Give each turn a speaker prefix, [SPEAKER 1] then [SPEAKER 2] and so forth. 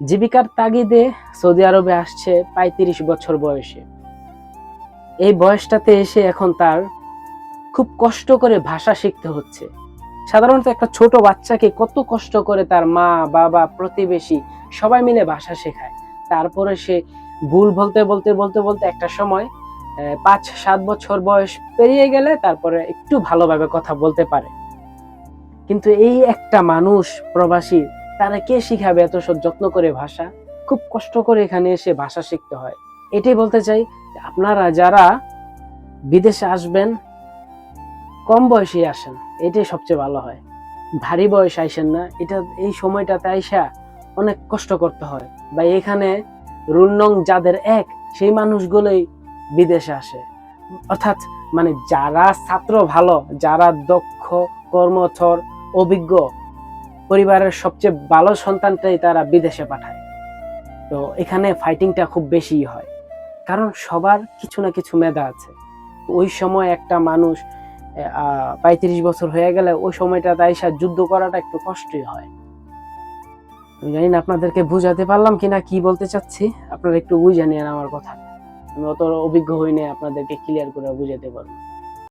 [SPEAKER 1] জীবিকার তাগিদে সৌদি আরবে আসছে পঁয়ত্রিশ বছর বয়সে। এই বয়সটাতে এসে এখন তার খুব কষ্ট করে ভাষা শিখতে হচ্ছে। সাধারণত একটা ছোট বাচ্চাকে কত কষ্ট করে তার মা, বাবা, প্রতিবেশী সবাই মিলে ভাষা শেখায়। তারপরে সে ভুল বলতে বলতে বলতে বলতে একটা সময় পাঁচ, সাত বছর বয়স পেরিয়ে গেলে তারপরে একটু ভালোভাবে কথা বলতে পারে। কিন্তু এই একটা মানুষ প্রবাসী তারা কে শিখাবে এত সব যত্ন করে ভাষা? খুব কষ্ট করে এখানে এসে ভাষা শিখতে হয়। এটাই বলতে চাই আপনারা যারা বিদেশে আসবেন, কম বয়সে আসেন, এটাই সবচেয়ে ভালো হয়। ভারী বয়স আইসেন না, এটা, এই সময়টাতে আইসা অনেক কষ্ট করতে হয়। বা এখানে রুল নং যাদের এক, সেই মানুষগুলোই বিদেশে আসে। অর্থাৎ মানে যারা ছাত্র ভালো, যারা দক্ষ, কর্মথর, অভিজ্ঞ পরিবারের সবচেয়ে ভালো সন্তানটাই তারা বিদেশে পাঠায়। তো এখানে ফাইটিংটা খুব বেশি হয়। কারণ সবার কিছু না কিছু মেধা আছে। ওই সময় একটা মানুষ পঁয়ত্রিশ বছর হয়ে গেলে ওই সময়টা আইসা যুদ্ধ করাটা একটু কষ্টই হয়। আমি জানি না আপনাদেরকে বুঝাতে পারলাম কিনা, কি বলতে চাচ্ছি? আপনারা একটু বুঝে নেন আমার কথা। আমি অত অভিজ্ঞ হইনি আপনাদেরকে ক্লিয়ার করে বুঝাতে পারব।